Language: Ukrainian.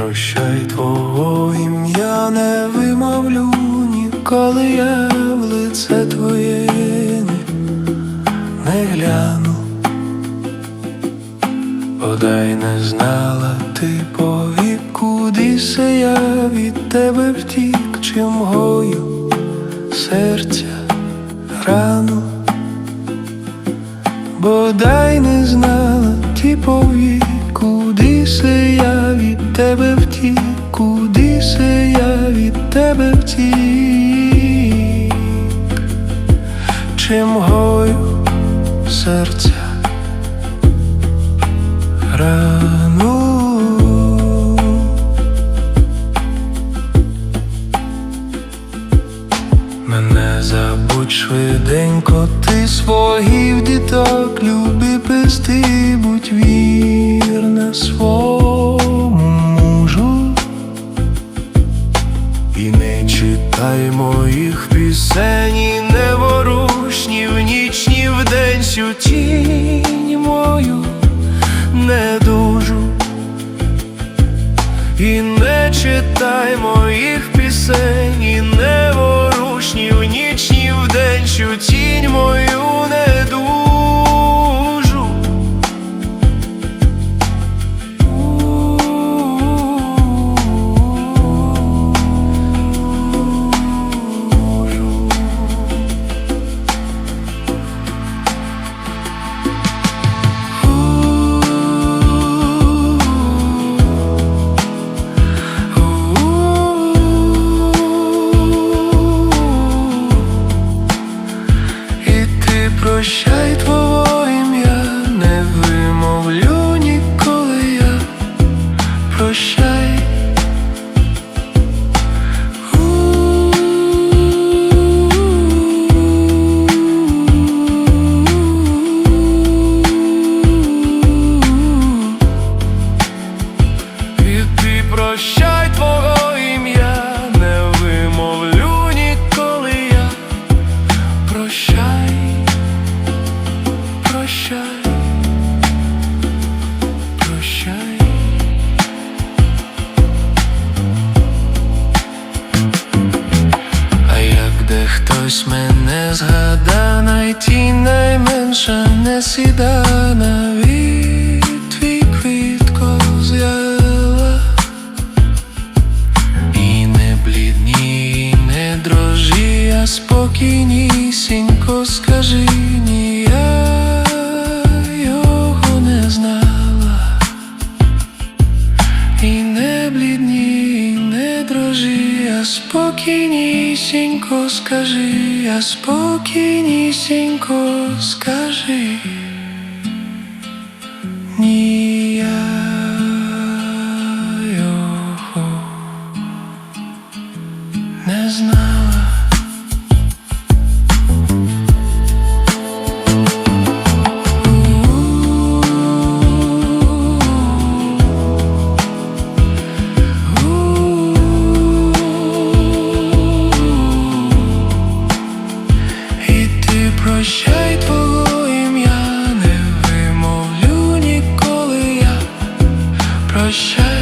прощай, твого ім'я не вимовлю ніколи я в лице твоє не, гляну. Бодай не знала ти повік, куди се я від тебе втік, чим гою серця рану. Бодай не знала ти повік, куди се я тебе втік, куди се я від тебе втік, чим гою серця рану. Мене забудь швиденько, ти своїх діток люби пести, будь вірна свому І не читай моїх пісень, не воруш ні в ніч, ні в день сю тінь мою недужу. І не читай моїх пісень, не воруш ні в ніч, ні в день, що тінь мою прощай твого ім'я, не вимовлю ніколи я Прощай, прощай, прощай. А як де хтось мене згада, найти найменша не сіда а спокійнісінько скажи, ні, я його не знала. І не блідні, і не дрожи, а спокійнісінько скажи, а спокійнісінько скажи. Ні, я його не знала. shine.